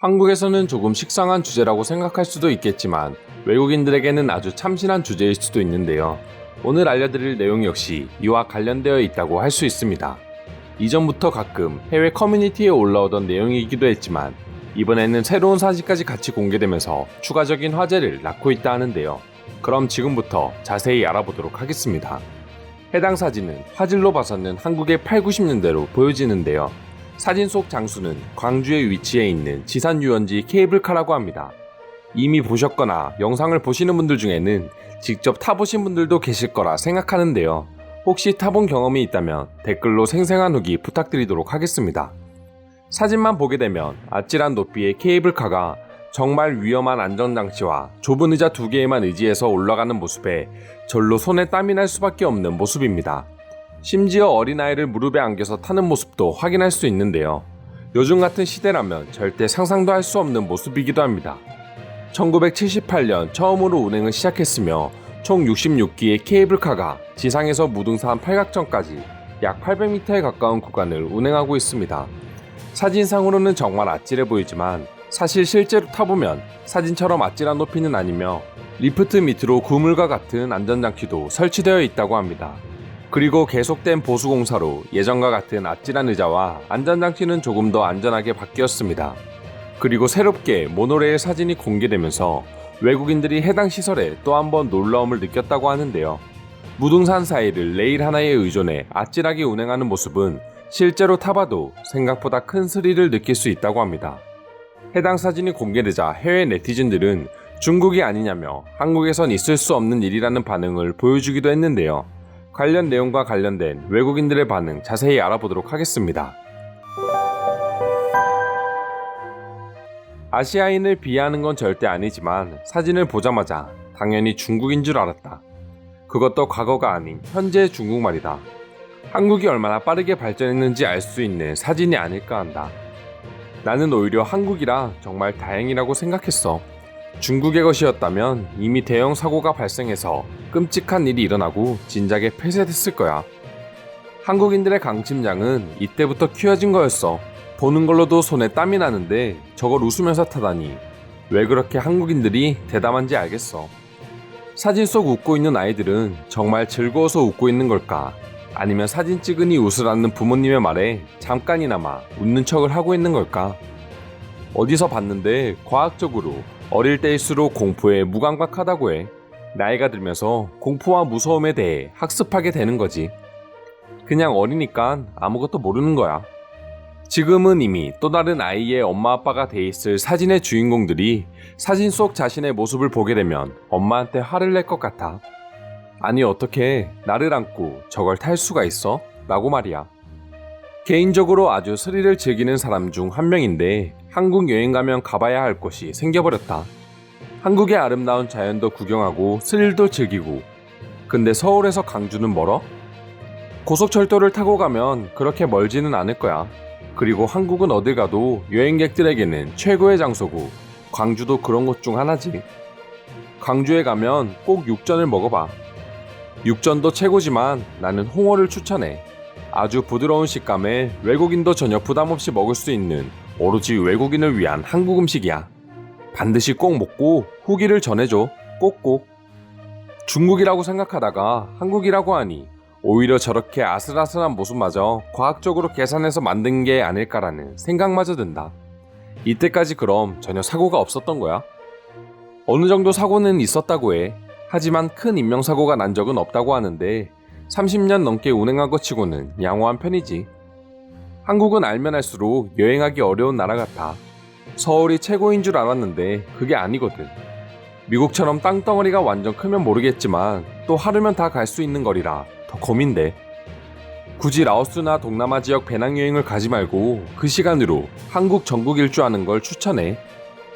한국에서는 조금 식상한 주제라고 생각할 수도 있겠지만 외국인들에게는 아주 참신한 주제일 수도 있는데요. 오늘 알려드릴 내용 역시 이와 관련되어 있다고 할 수 있습니다. 이전부터 가끔 해외 커뮤니티에 올라오던 내용이기도 했지만 이번에는 새로운 사실까지 같이 공개되면서 추가적인 화제를 낳고 있다 하는데요. 그럼 지금부터 자세히 알아보도록 하겠습니다. 해당 사진은 화질로 봐서는 한국의 8, 90년대로 보여지는데요. 사진 속 장소는 광주에 위치해 있는 지산 유원지 케이블카라고 합니다. 이미 보셨거나 영상을 보시는 분들 중에는 직접 타보신 분들도 계실 거라 생각하는데요. 혹시 타본 경험이 있다면 댓글로 생생한 후기 부탁드리도록 하겠습니다. 사진만 보게 되면 아찔한 높이의 케이블카가 정말 위험한 안전장치와 좁은 의자 두 개에만 의지해서 올라가는 모습에 절로 손에 땀이 날 수밖에 없는 모습입니다. 심지어 어린아이를 무릎에 안겨서 타는 모습도 확인할 수 있는데요. 요즘 같은 시대라면 절대 상상도 할 수 없는 모습이기도 합니다. 1978년 처음으로 운행을 시작했으며 총 66기의 케이블카가 지상에서 무등산 팔각정까지 약 800m에 가까운 구간을 운행하고 있습니다. 사진상으로는 정말 아찔해 보이지만 사실 실제로 타보면 사진처럼 아찔한 높이는 아니며 리프트 밑으로 그물과 같은 안전장치도 설치되어 있다고 합니다. 그리고 계속된 보수공사로 예전과 같은 아찔한 의자와 안전장치는 조금 더 안전하게 바뀌었습니다. 그리고 새롭게 모노레일 사진이 공개되면서 외국인들이 해당 시설에 또 한 번 놀라움을 느꼈다고 하는데요. 무등산 사이를 레일 하나에 의존해 아찔하게 운행하는 모습은 실제로 타봐도 생각보다 큰 스릴을 느낄 수 있다고 합니다. 해당 사진이 공개되자 해외 네티즌들은 중국이 아니냐며 한국에선 있을 수 없는 일이라는 반응을 보여주기도 했는데요. 관련 내용과 관련된 외국인들의 반응 자세히 알아보도록 하겠습니다. 아시아인을 비하하는 건 절대 아니지만 사진을 보자마자 당연히 중국인 줄 알았다. 그것도 과거가 아닌 현재의 중국말이다. 한국이 얼마나 빠르게 발전했는지 알 수 있는 사진이 아닐까 한다. 나는 오히려 한국이라 정말 다행이라고 생각했어. 중국의 것이었다면 이미 대형 사고가 발생해서 끔찍한 일이 일어나고 진작에 폐쇄됐을 거야. 한국인들의 강심장은 이때부터 키워진 거였어. 보는 걸로도 손에 땀이 나는데 저걸 웃으면서 타다니 왜 그렇게 한국인들이 대담한지 알겠어. 사진 속 웃고 있는 아이들은 정말 즐거워서 웃고 있는 걸까? 아니면 사진 찍으니 웃으라는 부모님의 말에 잠깐이나마 웃는 척을 하고 있는 걸까? 어디서 봤는데 과학적으로 어릴 때일수록 공포에 무감각하다고 해. 나이가 들면서 공포와 무서움에 대해 학습하게 되는 거지. 그냥 어리니까 아무것도 모르는 거야. 지금은 이미 또 다른 아이의 엄마 아빠가 돼 있을 사진의 주인공들이 사진 속 자신의 모습을 보게 되면 엄마한테 화를 낼 것 같아. 아니 어떻게 나를 안고 저걸 탈 수가 있어? 라고 말이야. 개인적으로 아주 스릴을 즐기는 사람 중 한 명인데 한국 여행 가면 가봐야 할 곳이 생겨버렸다. 한국의 아름다운 자연도 구경하고 스릴도 즐기고 근데 서울에서 강주는 멀어? 고속철도를 타고 가면 그렇게 멀지는 않을 거야. 그리고 한국은 어딜 가도 여행객들에게는 최고의 장소고 광주도 그런 곳 중 하나지. 광주에 가면 꼭 육전을 먹어봐. 육전도 최고지만 나는 홍어를 추천해. 아주 부드러운 식감에 외국인도 전혀 부담 없이 먹을 수 있는 오로지 외국인을 위한 한국 음식이야. 반드시 꼭 먹고 후기를 전해줘. 꼭꼭. 중국이라고 생각하다가 한국이라고 하니 오히려 저렇게 아슬아슬한 모습마저 과학적으로 계산해서 만든 게 아닐까라는 생각마저 든다. 이때까지 그럼 전혀 사고가 없었던 거야? 어느 정도 사고는 있었다고 해. 하지만 큰 인명사고가 난 적은 없다고 하는데 30년 넘게 운행한 것 치고는 양호한 편이지. 한국은 알면 알수록 여행하기 어려운 나라 같아. 서울이 최고인 줄 알았는데 그게 아니거든. 미국처럼 땅덩어리가 완전 크면 모르겠지만 또 하루면 다 갈 수 있는 거리라 더 고민돼. 굳이 라오스나 동남아 지역 배낭여행을 가지 말고 그 시간으로 한국 전국 일주하는 걸 추천해.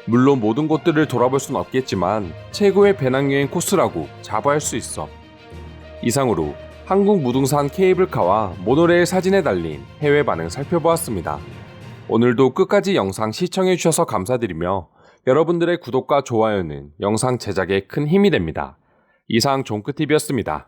물론 모든 곳들을 돌아볼 순 없겠지만 최고의 배낭여행 코스라고 자부할 수 있어. 이상으로 한국 무등산 케이블카와 모노레일 사진에 달린 해외 반응 살펴보았습니다. 오늘도 끝까지 영상 시청해주셔서 감사드리며 여러분들의 구독과 좋아요는 영상 제작에 큰 힘이 됩니다. 이상 종크TV였습니다.